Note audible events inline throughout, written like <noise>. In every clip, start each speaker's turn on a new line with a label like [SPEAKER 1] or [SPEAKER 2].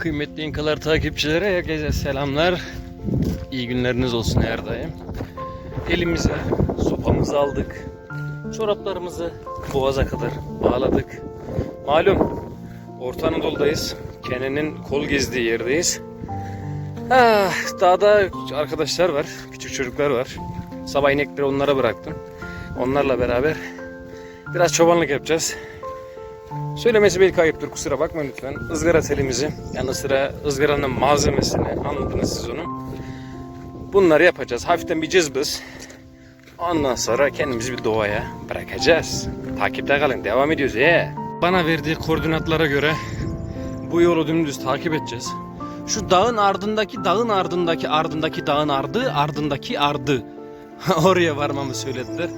[SPEAKER 1] kıymetli İnkalar takipçilere herkese selamlar. İyi günleriniz olsun her daim. Elimize sopamızı aldık. Çoraplarımızı boğaza kadar bağladık. Malum Orta Anadolu'dayız. Kenan'ın kol gezdiği yerdeyiz. Ah, dağda arkadaşlar var. Küçük çocuklar var. Sabah inekleri onlara bıraktım. Onlarla beraber biraz çobanlık yapacağız. Söylemesi belki ayıptır kusura bakmayın lütfen. Izgara telimizi yanı sıra ızgaranın malzemesini anladınız siz onu. Bunları yapacağız. Hafiften bir cızbız. Ondan sonra kendimizi bir doğaya bırakacağız. Takipte kalın. Devam ediyoruz. Ee. Bana verdiği koordinatlara göre bu yolu dümdüz takip edeceğiz. Şu dağın ardındaki dağın ardındaki ardındaki dağın ardı ardındaki ardı. <laughs> Oraya varmamı söylediler.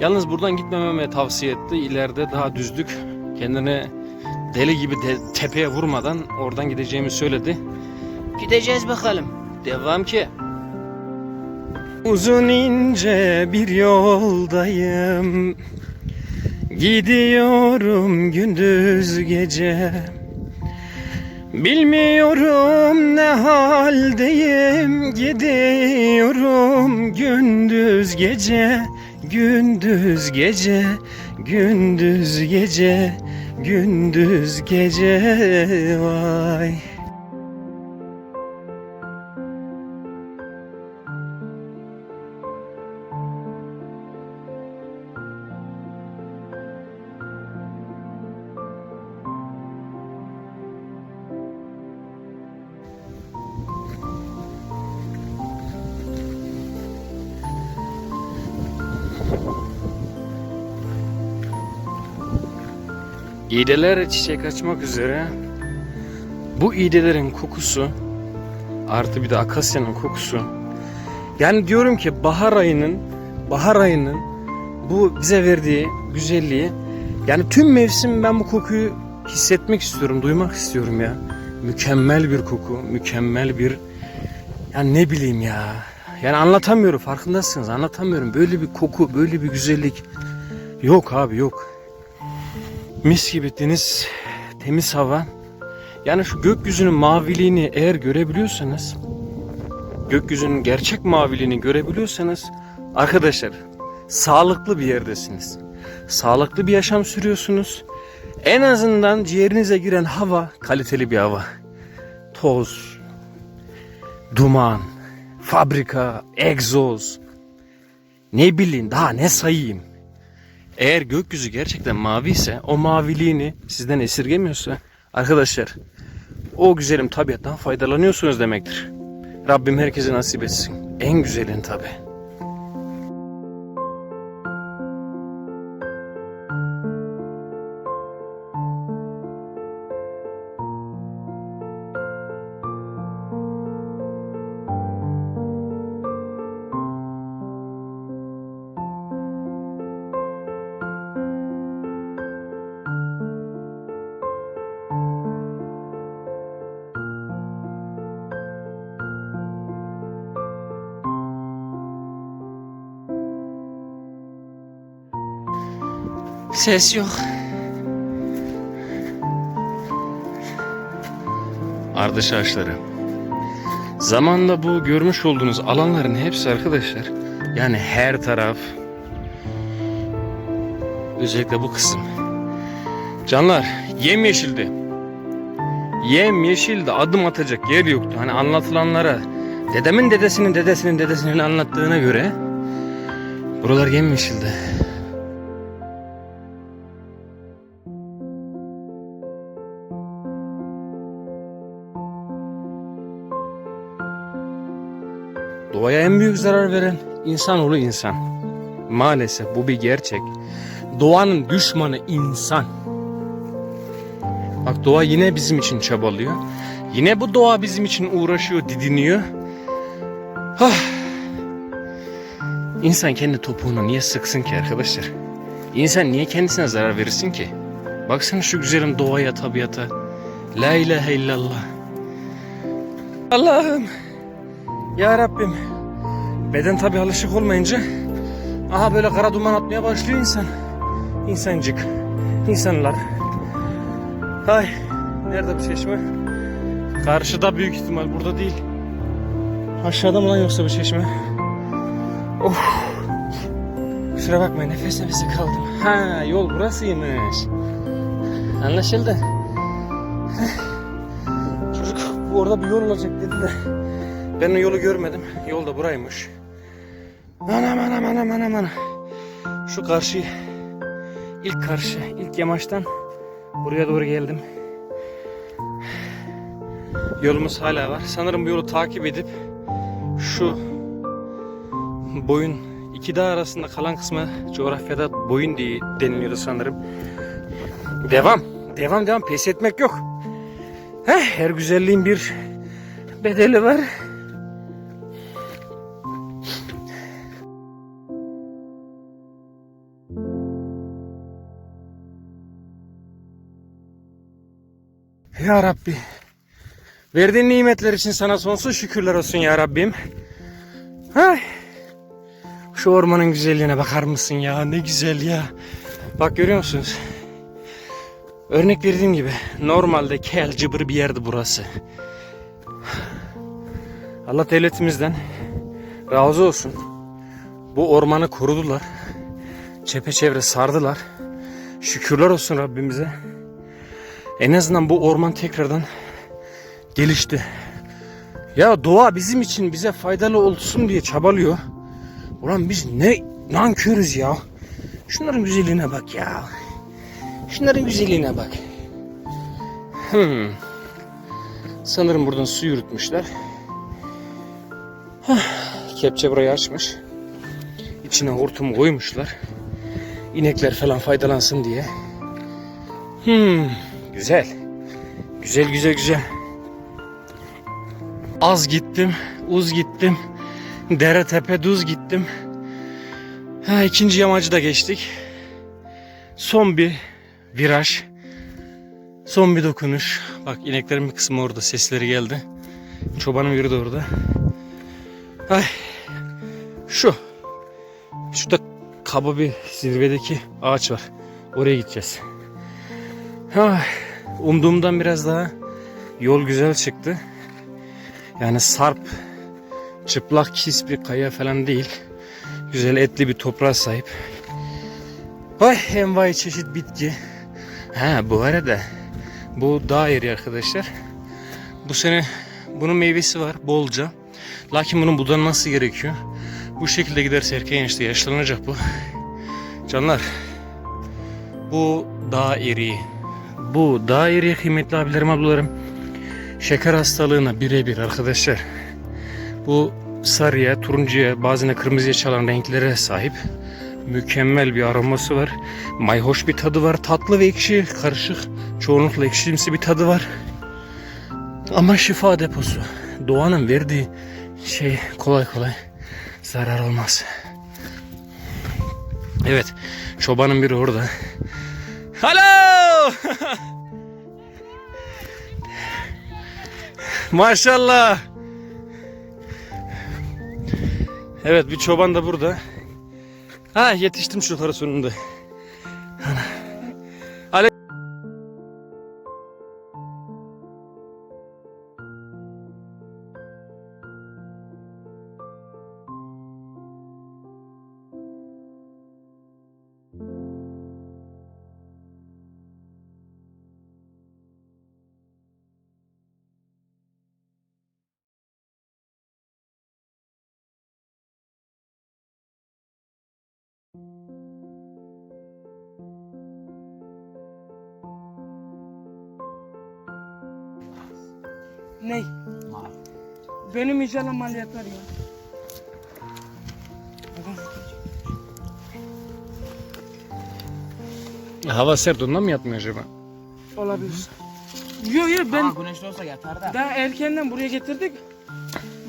[SPEAKER 1] Yalnız buradan gitmememe tavsiye etti. İleride daha düzlük kendine deli gibi de tepeye vurmadan oradan gideceğimi söyledi. Gideceğiz bakalım. Devam ki. Uzun ince bir yoldayım. Gidiyorum gündüz gece. Bilmiyorum ne haldeyim. Gidiyorum gündüz gece. Gündüz gece. Gündüz gece. Gündüz gece vay. İğdeler çiçek açmak üzere. Bu iğdelerin kokusu artı bir de akasyanın kokusu. Yani diyorum ki bahar ayının bahar ayının bu bize verdiği güzelliği yani tüm mevsim ben bu kokuyu hissetmek istiyorum, duymak istiyorum ya. Mükemmel bir koku, mükemmel bir yani ne bileyim ya. Yani anlatamıyorum farkındasınız anlatamıyorum. Böyle bir koku, böyle bir güzellik yok abi yok. Mis gibi deniz, temiz hava. Yani şu gökyüzünün maviliğini eğer görebiliyorsanız, gökyüzünün gerçek maviliğini görebiliyorsanız, arkadaşlar sağlıklı bir yerdesiniz. Sağlıklı bir yaşam sürüyorsunuz. En azından ciğerinize giren hava kaliteli bir hava. Toz, duman, fabrika, egzoz, ne bileyim daha ne sayayım. Eğer gökyüzü gerçekten mavi ise o maviliğini sizden esirgemiyorsa arkadaşlar o güzelim tabiattan faydalanıyorsunuz demektir. Rabbim herkese nasip etsin. En güzelin tabi. Ses yok. Ardış ağaçları. Zamanla bu görmüş olduğunuz alanların hepsi arkadaşlar. Yani her taraf. Özellikle bu kısım. Canlar yemyeşildi. Yemyeşildi. Adım atacak yer yoktu. Hani anlatılanlara dedemin dedesinin dedesinin dedesinin anlattığına göre buralar yemyeşildi. Doğaya en büyük zarar veren insanoğlu insan. Maalesef bu bir gerçek. Doğanın düşmanı insan. Bak doğa yine bizim için çabalıyor. Yine bu doğa bizim için uğraşıyor, didiniyor. Ah. İnsan kendi topuğunu niye sıksın ki arkadaşlar? İnsan niye kendisine zarar verirsin ki? Baksana şu güzelim doğaya, tabiata. La ilahe illallah. Allah'ım. Ya Rabbim. Beden tabi alışık olmayınca aha böyle kara duman atmaya başlıyor insan. İnsancık. insanlar. Ay nerede bu çeşme? Karşıda büyük ihtimal burada değil. Aşağıda mı lan yoksa bu çeşme? Of. Kusura bakmayın nefes nefese kaldım. Ha yol burasıymış. Anlaşıldı. Çocuk orada bir yol olacak dedi de. Ben o yolu görmedim. Yol da buraymış. Anam anam anam anam anam. Şu karşı ilk karşı ilk yamaçtan buraya doğru geldim. Yolumuz hala var. Sanırım bu yolu takip edip şu boyun iki dağ arasında kalan kısmı coğrafyada boyun diye deniliyordu sanırım. Devam. Devam devam. Pes etmek yok. Heh, her güzelliğin bir bedeli var. Ya Rabbi. Verdiğin nimetler için sana sonsuz şükürler olsun ya Rabbim. Ay. Şu ormanın güzelliğine bakar mısın ya? Ne güzel ya. Bak görüyor musunuz? Örnek verdiğim gibi normalde kel cıbır bir yerdi burası. Allah devletimizden razı olsun. Bu ormanı korudular. Çepeçevre sardılar. Şükürler olsun Rabbimize. En azından bu orman tekrardan gelişti. Ya doğa bizim için bize faydalı olsun diye çabalıyor. Ulan biz ne nankörüz ya. Şunların güzelliğine bak ya. Şunların güzelliğine bak. Hmm. Sanırım buradan su yürütmüşler. Hah, Kepçe burayı açmış. İçine hortum koymuşlar. İnekler falan faydalansın diye. Hmm, güzel. Güzel güzel güzel. Az gittim, uz gittim. Dere tepe düz gittim. Ha, ikinci yamacı da geçtik. Son bir viraj. Son bir dokunuş. Bak ineklerin bir kısmı orada. Sesleri geldi. Çobanın biri de orada. Ay. Şu. Şurada kaba bir zirvedeki ağaç var. Oraya gideceğiz. Ay. Umduğumdan biraz daha yol güzel çıktı. Yani sarp, çıplak kis bir kaya falan değil. Güzel etli bir toprağa sahip. Vay envai çeşit bitki. Ha bu arada bu dağ yeri arkadaşlar. Bu sene bunun meyvesi var bolca. Lakin bunun budanması gerekiyor. Bu şekilde giderse erken yaşta yaşlanacak bu. Canlar bu dağ eriği. Bu eriği kıymetli abilerim ablalarım. Şeker hastalığına birebir arkadaşlar. Bu sarıya, turuncuya, bazen kırmızıya çalan renklere sahip. Mükemmel bir aroması var. Mayhoş bir tadı var. Tatlı ve ekşi karışık. Çoğunlukla ekşimsi bir tadı var. Ama şifa deposu. Doğanın verdiği şey kolay kolay zarar olmaz. Evet. Çobanın biri orada. Alo! Maşallah. Evet bir çoban da burada. Ha yetiştim şu yukarı sonunda.
[SPEAKER 2] Ne? Benim inşallah maliyetler ya.
[SPEAKER 1] hava sert ondan mı yatmıyor acaba?
[SPEAKER 2] Olabilir. Yok yok ben
[SPEAKER 3] Aa, güneşli olsa yatar da.
[SPEAKER 2] daha erkenden buraya getirdik.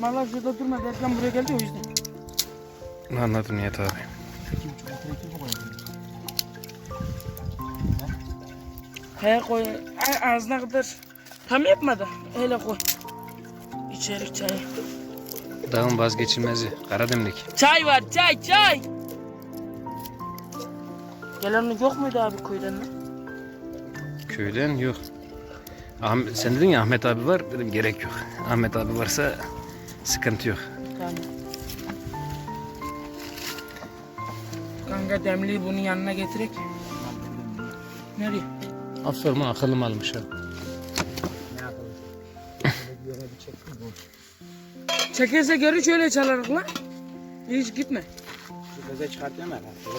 [SPEAKER 2] Mallar şurada durmadı erken buraya geldi o yüzden.
[SPEAKER 1] Anladım Nihat abi.
[SPEAKER 2] He koy ağzına kadar tam yapmadı. Öyle koy. İçerik çay.
[SPEAKER 1] Dağın vazgeçilmezi. Karademlik.
[SPEAKER 2] Çay var çay çay. Gelen yok muydu abi köyden lan?
[SPEAKER 1] Köyden yok. Ahmet, sen dedin ya Ahmet abi var. Dedim gerek yok. Ahmet abi varsa sıkıntı yok.
[SPEAKER 2] Tamam. Kanka demliği bunun yanına getirek. Nereye?
[SPEAKER 1] Aferin ha, akıllım almış ha.
[SPEAKER 3] Çektim bu.
[SPEAKER 2] Çekerse geri şöyle çalarak lan. Hiç gitme.
[SPEAKER 3] Şu göze çıkartıyorum ya. Şöyle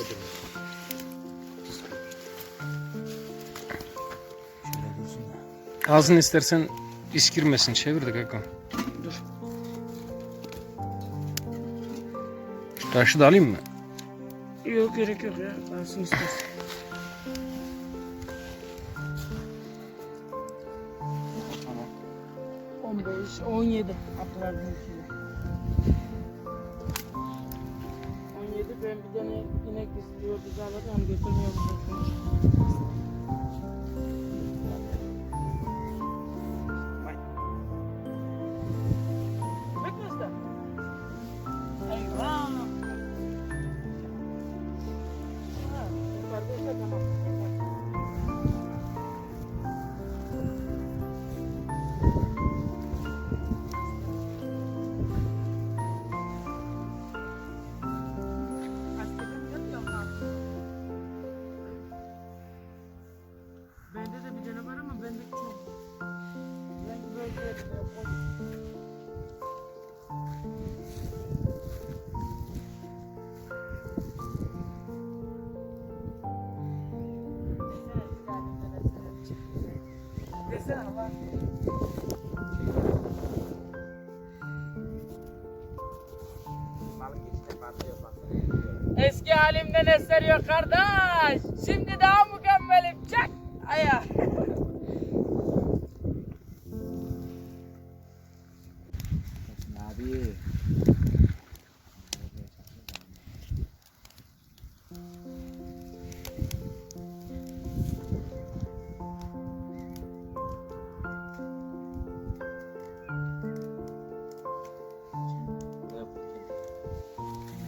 [SPEAKER 3] dursun da.
[SPEAKER 1] Ağzını istersen iş girmesin. Çevir de kakam.
[SPEAKER 2] Dur.
[SPEAKER 1] Taşı da alayım mı?
[SPEAKER 2] Yok gerek yok ya. Kalsın istersen. 17. Abdullah bin kilo. 17 ben bir tane inek istiyor bize alacağım götürmüyor yok kardeş. Şimdi daha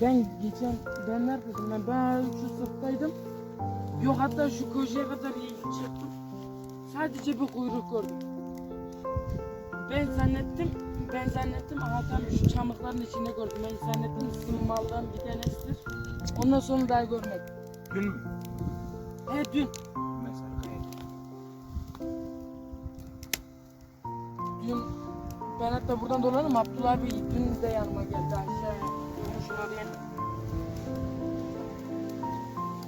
[SPEAKER 2] Ben geçen ben neredeydim ben ben şu sıftaydım. Yok hatta şu köşeye kadar çektim. Sadece bir kuyruk gördüm. Ben zannettim ben zannettim aha tam şu çamıkların içinde gördüm. Ben zannettim simmaldan bir tanesidir. Ondan sonra daha görmedim.
[SPEAKER 3] Dün mü?
[SPEAKER 2] He dün.
[SPEAKER 3] Mesela.
[SPEAKER 2] Dün ben hatta buradan dolanım Abdullah abi dün de yanıma geldi aşağıya. Diyelim.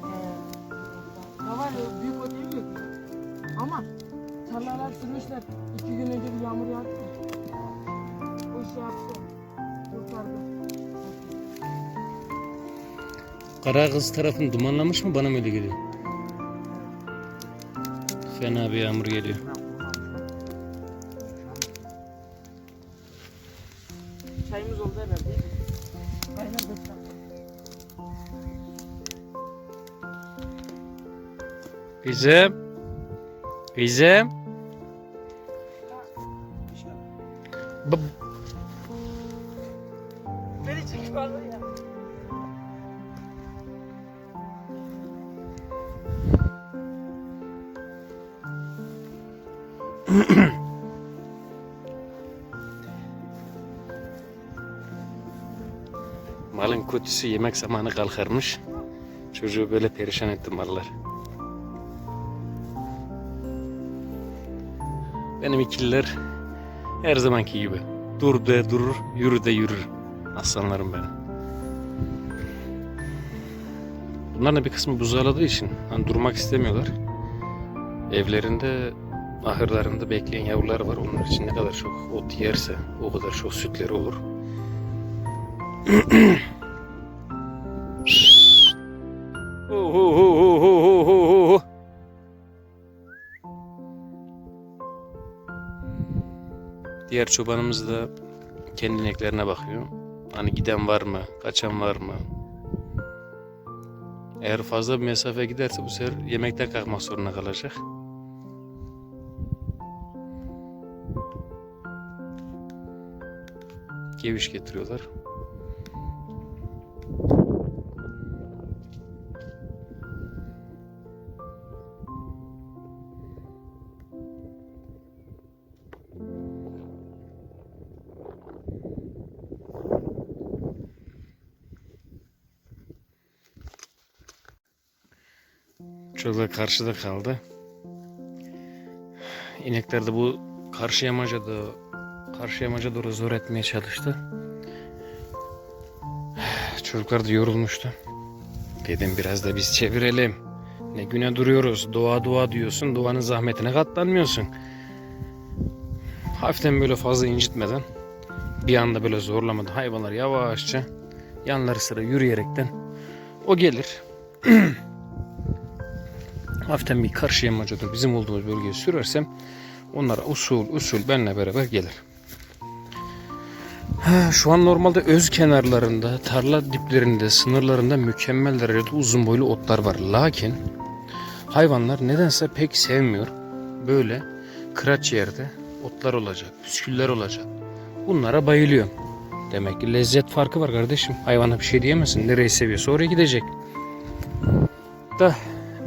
[SPEAKER 2] Ee, Ya var ya büyük o değil mi? Ama tarlalar sürmüşler. İki gün önce bir yağmur yağdı ya. O şey yaptı. Kurtardı.
[SPEAKER 1] Kara kız tarafını dumanlamış mı bana mı öyle geliyor? Fena bir yağmur geliyor. Kızım. Kızım. B-
[SPEAKER 2] Beni çek vallahi ya.
[SPEAKER 1] Malın kötüsü yemek zamanı kalkarmış. Çocuğu böyle perişan etti mallar. Benim ikililer her zamanki gibi. Dur de durur, yürü de yürür. Aslanlarım benim. Bunların da bir kısmı buzağladığı için hani durmak istemiyorlar. Evlerinde, ahırlarında bekleyen yavrular var. Onlar için ne kadar çok ot yerse o kadar çok sütleri olur. Ho, ho, ho, Diğer çobanımız da kendi ineklerine bakıyor. Hani giden var mı, kaçan var mı? Eğer fazla bir mesafe giderse bu sefer yemekten kalkmak zorunda kalacak. Geviş getiriyorlar. Çocuklar karşıda kaldı. İnekler de bu karşı yamaca da karşı yamaca doğru zor etmeye çalıştı. Çocuklar da yorulmuştu. Dedim biraz da biz çevirelim. Ne güne duruyoruz. Doğa doğa diyorsun. Doğanın zahmetine katlanmıyorsun. Hafiften böyle fazla incitmeden bir anda böyle zorlamadan hayvanlar yavaşça yanları sıra yürüyerekten o gelir. <clears throat> Hafiften bir karşı yamacadır bizim olduğumuz bölgeye sürersem onlar usul usul benimle beraber gelir. Ha, şu an normalde öz kenarlarında, tarla diplerinde, sınırlarında mükemmel derecede uzun boylu otlar var. Lakin hayvanlar nedense pek sevmiyor. Böyle kıraç yerde otlar olacak, püsküller olacak. Bunlara bayılıyor. Demek ki lezzet farkı var kardeşim. Hayvana bir şey diyemezsin. Nereyi seviyorsa oraya gidecek. Da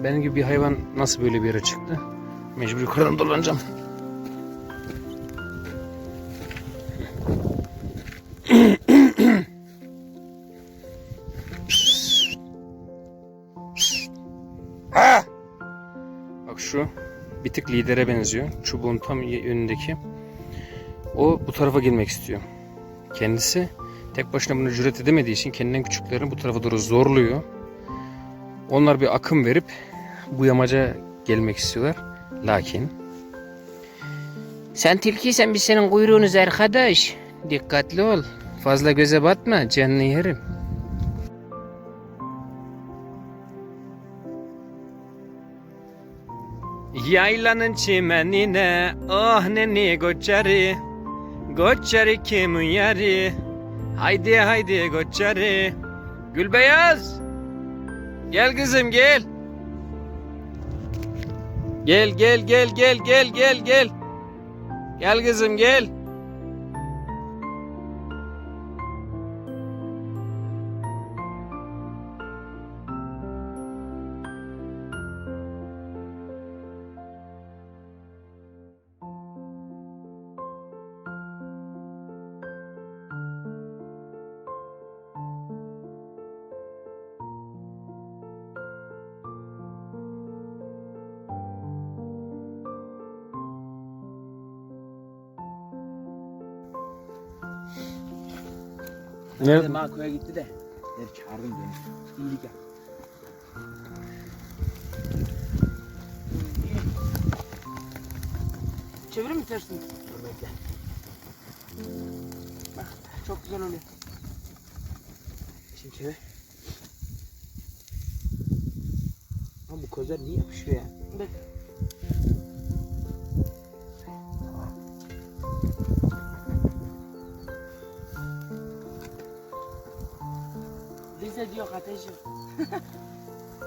[SPEAKER 1] benim gibi bir hayvan nasıl böyle bir yere çıktı? Mecbur yukarıdan dolanacağım. Bak şu bir tık lidere benziyor. Çubuğun tam önündeki. O bu tarafa girmek istiyor. Kendisi tek başına bunu cüret edemediği için kendinden küçüklerini bu tarafa doğru zorluyor. Onlar bir akım verip bu yamaca gelmek istiyorlar. Lakin sen tilkiysen biz senin kuyruğunuz arkadaş. Dikkatli ol. Fazla göze batma canını yerim. Yaylanın çimenine oh neni goçarı Goçarı kimin yari Haydi haydi goçarı Gülbeyaz Gel kızım gel. Gel gel gel gel gel gel gel. Gel kızım gel Ne?
[SPEAKER 3] Dedim ha köye gitti de. Der çağırdım beni. İyilik yap.
[SPEAKER 2] Çevirir mi tersini?
[SPEAKER 3] Dur bekle.
[SPEAKER 2] Bak çok güzel oluyor.
[SPEAKER 3] Şimdi çevir. Ama bu közler niye yapışıyor ya?
[SPEAKER 2] Bak.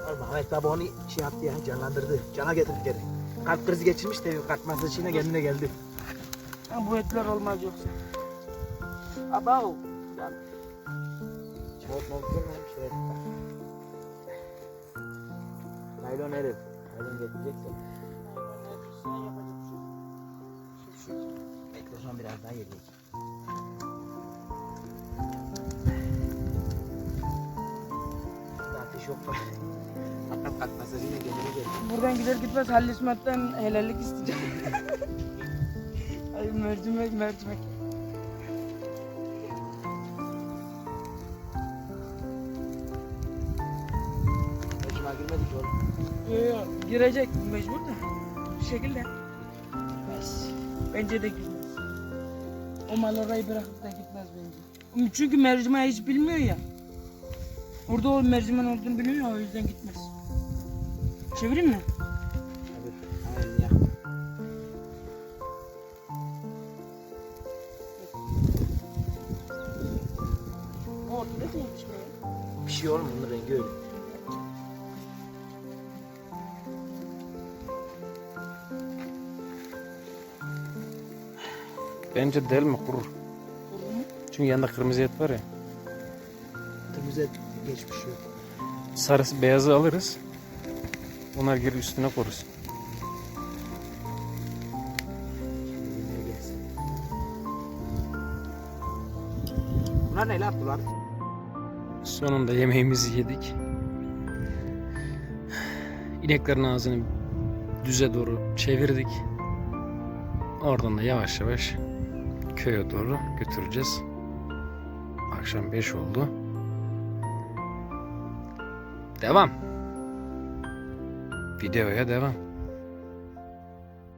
[SPEAKER 3] Oğlum Ahmet baba onu şey yaptı ya canlandırdı. Cana getirdi geri. Kalp krizi geçirmiş de kalp masajıyla kendine geldi.
[SPEAKER 2] Ha, bu etler olmaz yoksa. Abav. Ya,
[SPEAKER 3] Çabuk mavuk görmemiş evet. Naylon herif. Naylon getirecekse.
[SPEAKER 2] sen yapacak bir şey.
[SPEAKER 3] Bekle o zaman biraz daha yedek. Yok bak. <laughs> Hatta kalp masajıyla kendine geldi.
[SPEAKER 2] Buradan gider gitmez Halil İsmet'ten helallik isteyeceğim. <laughs> Ay mercimek mercimek.
[SPEAKER 3] Başıma girmedi ki oğlum.
[SPEAKER 2] Yo, yo, girecek mecbur da. Bir şekilde. Bes. Bence de gitmez. O mal orayı bırakıp da gitmez bence. Çünkü mercimeği hiç bilmiyor ya. Orada o mercimen olduğunu biliyor ya o yüzden gitmez. Çevireyim mi?
[SPEAKER 3] Hadi. Aynen ya.
[SPEAKER 2] O ortada değilmiş mi?
[SPEAKER 3] Bir şey olmuyor bunun rengi öyle.
[SPEAKER 1] bence delme kurur.
[SPEAKER 2] Kurur mu?
[SPEAKER 1] Çünkü yanında kırmızı et var ya.
[SPEAKER 3] Kırmızı et geçmiş yok.
[SPEAKER 1] Sarısı beyazı alırız. Onlar geri üstüne koruruz.
[SPEAKER 3] Bunlar ne lan Abdullah?
[SPEAKER 1] Sonunda yemeğimizi yedik. İneklerin ağzını düze doğru çevirdik. Oradan da yavaş yavaş köye doğru götüreceğiz. Akşam 5 oldu. Devam. Videoya devam.